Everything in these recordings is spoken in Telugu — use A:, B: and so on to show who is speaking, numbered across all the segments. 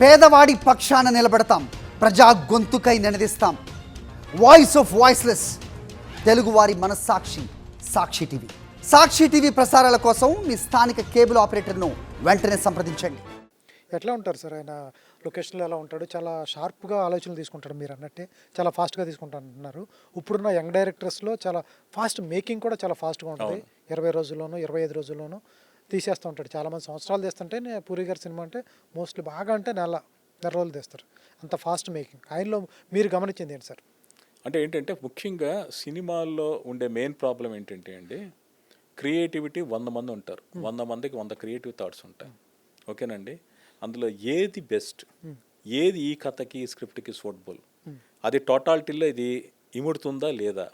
A: పేదవాడి పక్షాన నిలబడతాం. ప్రజా గొంతుకై నినదిస్తాం. వాయిస్ ఆఫ్ వాయిస్లెస్ తెలుగువారి మనస్సాక్షి సాక్షి టీవీ. సాక్షి టీవీ ప్రసారాల కోసం మీ స్థానిక కేబుల్ ఆపరేటర్ను వెంటనే సంప్రదించండి.
B: ఎట్లా ఉంటారు సార్ ఆయన? లొకేషన్లో ఎలా ఉంటాడు? చాలా షార్ప్గా ఆలోచనలు తీసుకుంటాడు మీరు అన్నట్టే. చాలా ఫాస్ట్గా తీసుకుంటాను అంటున్నారు ఇప్పుడున్న యంగ్ డైరెక్టర్స్లో చాలా ఫాస్ట్ మేకింగ్ కూడా చాలా ఫాస్ట్గా ఉంటుంది. ఇరవై రోజుల్లోనూ ఇరవై ఐదు రోజుల్లోనూ. తీసేస్తూ ఉంటాడు. చాలామంది సంవత్సరాలు తీస్తుంటే నే- పూరి గారి సినిమా అంటే మోస్ట్లీ బాగా అంటే నెల నెల రోజులు తీస్తారు. అంత ఫాస్ట్ మేకింగ్. ఆయనలో మీరు గమనించింది ఏంటి సార్?
C: అంటే ఏంటంటే ముఖ్యంగా సినిమాల్లో ఉండే మెయిన్ ప్రాబ్లం ఏంటంటే అండి క్రియేటివిటీ వంద మంది ఉంటారు. వంద మందికి వంద క్రియేటివ్ థాట్స్ ఉంటాయి. ఓకేనండి? అందులో ఏది బెస్ట్ ఏది ఈ కథకి స్క్రిప్ట్కి సూటబుల్ అది టోటాలిటీలో ఇది ఇముడుతుందా లేదా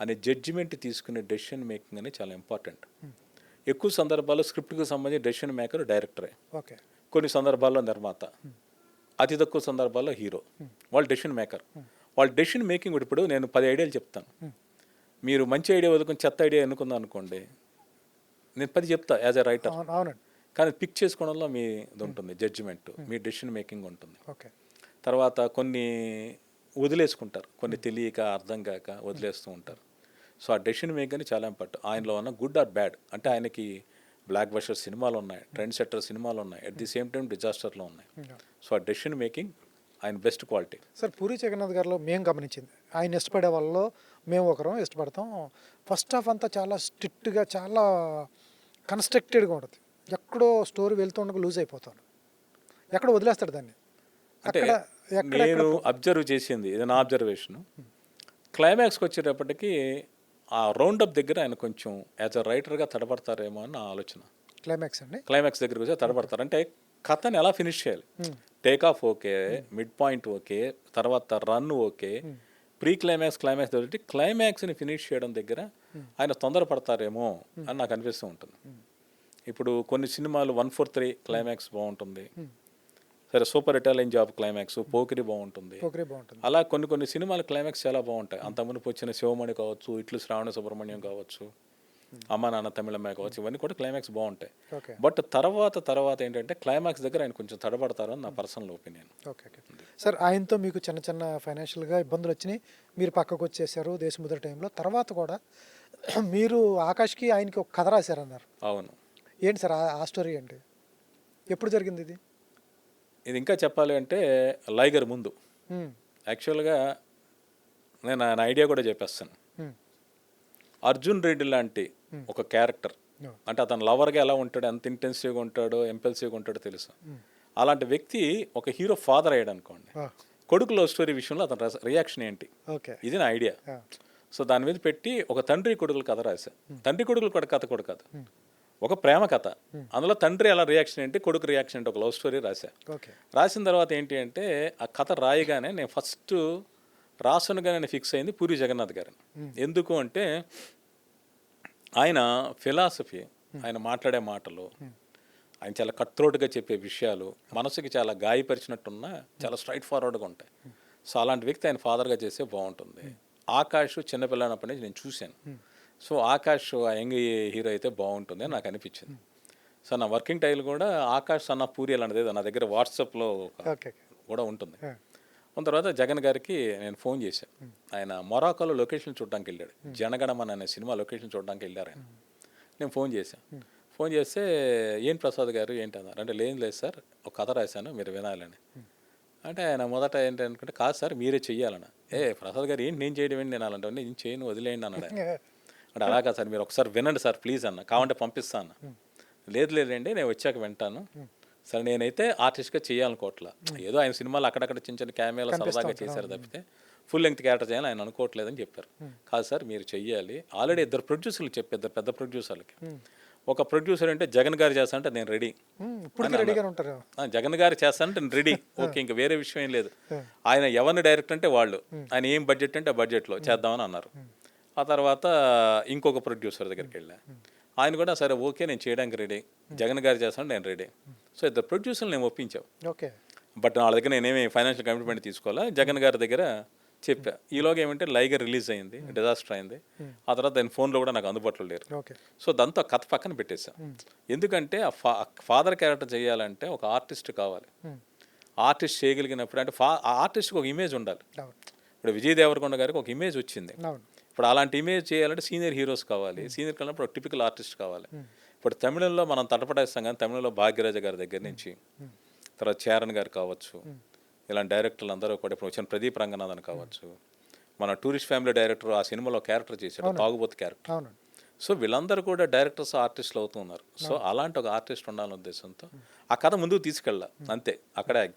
C: అనే జడ్జిమెంట్ తీసుకునే డెసిషన్ మేకింగ్ అనేది చాలా ఇంపార్టెంట్. ఎక్కువ సందర్భాల్లో స్క్రిప్ట్కి సంబంధించి డెసిషన్ మేకర్ డైరెక్టరే
B: ఓకే.
C: కొన్ని సందర్భాల్లో నిర్మాత. అతి తక్కువ సందర్భాల్లో హీరో వాళ్ళు డెసిషన్ మేకర్ వాళ్ళ డెసిషన్ మేకింగ్ ఇప్పుడు నేను పది ఐడియాలు చెప్తాను. మీరు మంచి ఐడియా వదులుకొని చెత్త ఐడియా ఎన్నుకుందాం అనుకోండి నేను పది చెప్తా యాజ్ ఎ రైటర్ కానీ పిక్ చేసుకోవడంలో మీ ఇది ఉంటుంది జడ్జిమెంట్ మీ డెసిషన్ మేకింగ్ ఉంటుంది.
B: ఓకే.
C: తర్వాత కొన్ని వదిలేసుకుంటారు. కొన్ని తెలియక అర్థం కాక వదిలేస్తూ ఉంటారు. సో ఆ డెసిషన్ మేకింగ్ చాలా ఇంపార్టెంట్ ఆయనలో ఉన్న గుడ్ ఆర్ బ్యాడ్ అంటే ఆయనకి బ్లాక్ బస్టర్ సినిమాలు ఉన్నాయి ట్రెండ్ సెట్టర్ సినిమాలు ఉన్నాయి అట్ ది సేమ్ టైం డిజాస్టర్లో ఉన్నాయి. సో ఆ డెసిషన్ మేకింగ్ ఆయన best quality
B: sir Puri Jagannadh గారిలో మేము గమనించింది. ఆయన ఇష్టపడే వాళ్ళలో మేము ఒకరం ఇష్టపడతాం. ఫస్ట్ హాఫ్ అంతా చాలా స్ట్రిక్ట్గా చాలా కన్స్ట్రక్టెడ్గా ఉంటుంది. ఎక్కడో స్టోరీ వెళ్తుండగా లూజ్ అయిపోతాడు ఎక్కడ వదిలేస్తాడు దాన్ని?
C: నేను అబ్జర్వ్ చేసింది ఇది నా అబ్జర్వేషన్ క్లైమాక్స్కి వచ్చేటప్పటికి ఆ రౌండ్ అప్ దగ్గర ఆయన కొంచెం యాజ్ అ రైటర్గా తడబడతారేమో అని నా ఆలోచన.
B: క్లైమాక్స్ అండి?
C: క్లైమాక్స్ దగ్గరికి వచ్చి తడబడతారు. అంటే కథని ఎలా ఫినిష్ చేయాలి? Take off okay mid point okay తర్వాత run okay pre climax climax దగ్గర క్లైమాక్స్ని ఫినిష్ చేయడం దగ్గర ఆయన తొందరపడతారేమో అని నాకు అనిపిస్తూ ఉంటుంది. ఇప్పుడు కొన్ని సినిమాలు వన్ ఫోర్ త్రీ క్లైమాక్స్ బాగుంటుంది. సరే super Italian job climax Pokiri బాగుంటుంది.
B: పోకరీ బాగుంటుంది.
C: అలా కొన్ని కొన్ని సినిమాల క్లైమాక్స్ చాలా బాగుంటాయి. అంత మునుపు వచ్చిన శివమణి కావచ్చు ఇట్లు శ్రావణ సుబ్రహ్మణ్యం కావచ్చు అమ్మ నాన్న తమిళమ్మ కావచ్చు ఇవన్నీ కూడా క్లైమాక్స్ బాగుంటాయి.
B: ఓకే.
C: బట్ తర్వాత తర్వాత ఏంటంటే క్లైమాక్స్ దగ్గర ఆయన కొంచెం తడబడతారు అని నా personal opinion.
B: Okay okay. Sir ఆయనతో మీకు చిన్న చిన్న ఫైనాన్షియల్గా ఇబ్బందులు వచ్చినాయి. మీరు పక్కకు వచ్చేసారు దేశముద్ర టైంలో. తర్వాత కూడా మీరు ఆకాష్కి ఆయనకి ఒక కథ రాశారన్నారు.
C: అవును.
B: ఏంటి సార్ ఆ- ఆ స్టోరీ ఏంటి? ఎప్పుడు జరిగింది ఇది?
C: ఇది ఇంకా చెప్పాలి అంటే లైగర్ ముందు. యాక్చువల్గా నేను ఆయన ఐడియా కూడా చెప్పేస్తాను. అర్జున్ రెడ్డి లాంటి ఒక క్యారెక్టర్. అంటే అతను లవర్గా ఎలా ఉంటాడు ఎంత ఇంటెన్సివ్గా ఉంటాడో ఎంపెల్సివ్గా ఉంటాడో తెలుసు. అలాంటి వ్యక్తి ఒక హీరో ఫాదర్ అయ్యాడు అనుకోండి. కొడుకు లవ్ స్టోరీ విషయంలో అతని రియాక్షన్ ఏంటి? ఇది నా ఐడియా. సో దాని మీద పెట్టి ఒక తండ్రి కొడుకుల కథ రాశా. తండ్రి కొడుకుల కూడా కథ కూడా కాదు. ఒక ప్రేమ కథ. అందులో తండ్రి అలా రియాక్షన్ ఏంటి? కొడుకు రియాక్షన్ ఏంటి? ఒక లవ్ స్టోరీ రాశా. రాసిన తర్వాత ఏంటి అంటే ఆ కథ రాయగానే నేను ఫస్ట్ రాసునుగా నేను ఫిక్స్ అయింది పూరి జగన్నాథ్ గారు ఎందుకు అంటే ఆయన ఫిలాసఫీ ఆయన మాట్లాడే మాటలు ఆయన చాలా కట్త్రోట్గా చెప్పే విషయాలు మనసుకి చాలా గాయపరిచినట్టున్న చాలా స్ట్రైట్ ఫార్వర్డ్గా ఉంటాయి సో అలాంటి వ్యక్తి ఆయన ఫాదర్గా చేస్తే బాగుంటుంది. ఆకాష్ చిన్నపిల్లనప్పటి నుంచి నేను చూశాను. సో ఆకాష్ ఆ యంగ్ హీరో అయితే బాగుంటుంది నాకు అనిపించింది. సో నా వర్కింగ్ టైల్ కూడా ఆకాష్ సన్న పూరి అలాంటిది నా దగ్గర వాట్సాప్లో కూడా ఉంటుంది.
B: ఆ,
C: తర్వాత జగన్ గారికి నేను ఫోన్ చేశాను ఆయన మొరాకోలో లొకేషన్ చూడడానికి వెళ్ళాడు. జనగణమన్ అనే సినిమా లొకేషన్ చూడడానికి వెళ్ళారు ఆయన. నేను ఫోన్ చేశాను ఫోన్ చేస్తే ఏం ప్రసాద్ గారు ఏంటి అన్నారు అంటే లేదు లేదు సార్ ఒక కథ రాశాను మీరు వినాలని. అంటే ఆయన మొదట ఏంటంటే కాదు సార్ మీరే చెయ్యాలన్న. ఏ ప్రసాద్ గారు ఏంటి నేను చేయడం ఏంటి నేను నేను చేయను వదిలేయండి అన్నాడు. అంటే అలాగా సార్ మీరు ఒకసారి వినండి సార్ ప్లీజ్ అన్న. కావాలంటే పంపిస్తా అన్న. లేదు లేదండి నేను వచ్చాక వింటాను. సరే నేనైతే ఆర్టిస్ట్గా చేయాలనుకోవట్లా ఏదో ఆయన సినిమాలు అక్కడక్కడ చిన్న చిన్న కెమెరాలు సరదాగా చేశారు తప్పితే ఫుల్ లెంగ్త్ క్యారెక్టర్ చేయాలని ఆయన అనుకోవట్లేదని చెప్పారు. కాదు సార్ మీరు చెయ్యాలి. ఆల్రెడీ ఇద్దరు ప్రొడ్యూసర్లు చెప్పి ఇద్దరు పెద్ద ప్రొడ్యూసర్లకి ఒక ప్రొడ్యూసర్ అంటే జగన్ గారు చేస్తా అంటే నేను రెడీ జగన్ గారు చేస్తానంటే నేను రెడీ ఓకే ఇంకా వేరే విషయం ఏం లేదు. ఆయన ఎవరిని డైరెక్ట్ అంటే వాళ్ళు. ఆయన ఏం బడ్జెట్ అంటే బడ్జెట్లో చేద్దామని అన్నారు. ఆ తర్వాత ఇంకొక ప్రొడ్యూసర్ దగ్గరికి వెళ్ళా. ఆయన కూడా సరే ఓకే నేను చేయడానికి రెడీ. జగన్ గారు చేస్తాను నేను రెడీ. సో ఇద్దరు ప్రొడ్యూసర్లు నేను ఒప్పించావు
B: ఓకే.
C: బట్ వాళ్ళ దగ్గర నేనేమి ఫైనాన్షియల్ కమిట్మెంట్ తీసుకోవాలా? జగన్ గారి దగ్గర చెప్పా. ఈలోగా ఏమంటే లైగర్ రిలీజ్ అయింది డిజాస్టర్ అయింది. ఆ తర్వాత దాని ఫోన్లో కూడా నాకు అందుబాటులో లేరు. సో దాంతో కథ పక్కన పెట్టేశా. ఎందుకంటే ఆ ఫా ఫాదర్ క్యారెక్టర్ చేయాలంటే ఒక ఆర్టిస్ట్ కావాలి. ఆర్టిస్ట్ చేయగలిగినప్పుడు అంటే ఫా ఆర్టిస్ట్కి ఒక ఇమేజ్ ఉండాలి. ఇప్పుడు విజయ్ దేవరకొండ గారికి ఒక ఇమేజ్ వచ్చింది. ఇప్పుడు అలాంటి ఇమేజ్ చేయాలంటే సీనియర్ హీరోస్ కావాలి. సీనియర్ కన్నప్పుడు ఒక టిపికల్ ఆర్టిస్ట్ కావాలి. ఇప్పుడు తమిళంలో మనం తటపడేస్తాం కానీ తమిళంలో భాగ్యరాజ గారి దగ్గర నుంచి తర్వాత చరణ్ గారు కావచ్చు ఇలాంటి డైరెక్టర్లు అందరూ కూడా ఇప్పుడు వచ్చిన ప్రదీప్ రంగనాథన్ కావచ్చు మన టూరిస్ట్ ఫ్యామిలీ డైరెక్టర్ ఆ సినిమాలో క్యారెక్టర్ చేశాడు తాగుబోతు క్యారెక్టర్ సో వీళ్ళందరూ కూడా డైరెక్టర్స్ ఆర్టిస్టులు అవుతున్నారు సో అలాంటి ఒక ఆర్టిస్ట్ ఉండాలనే ఉద్దేశంతో ఆ కథ ముందుకు తీసుకెళ్ళాలి. అంతే. అక్కడే